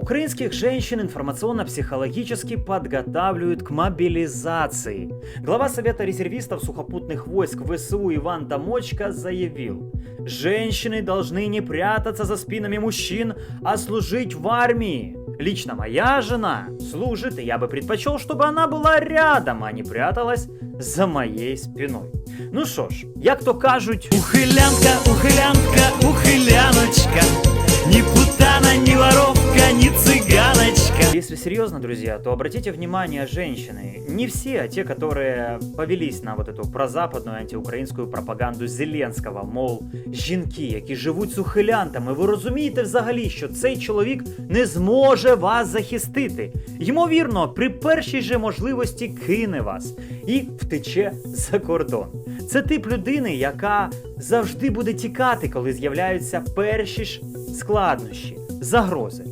Украинских женщин информационно-психологически подготавливают к мобилизации. Глава Совета резервистов сухопутных войск ВСУ Иван Домочка заявил, женщины должны не прятаться за спинами мужчин, а служить в армии. Лично моя жена служит, и я бы предпочел, чтобы она была рядом, а не пряталась за моей спиной. Ну що ж, як то кажуть, Ухилянка, ухилянка, ухиляночка Если серьезно, друзья, то обратите внимание, женщины, не все, а те, которые повелись на вот эту прозападную антиукраїнську пропаганду Зеленського, мов жінки, які живуть з ухилянтами, ви розумієте взагалі, що цей чоловік не зможе вас захистити. Ймовірно, при першій же можливості кине вас і втече за кордон. Це тип людини, яка завжди буде тікати, коли з'являються перші ж складнощі, загрози.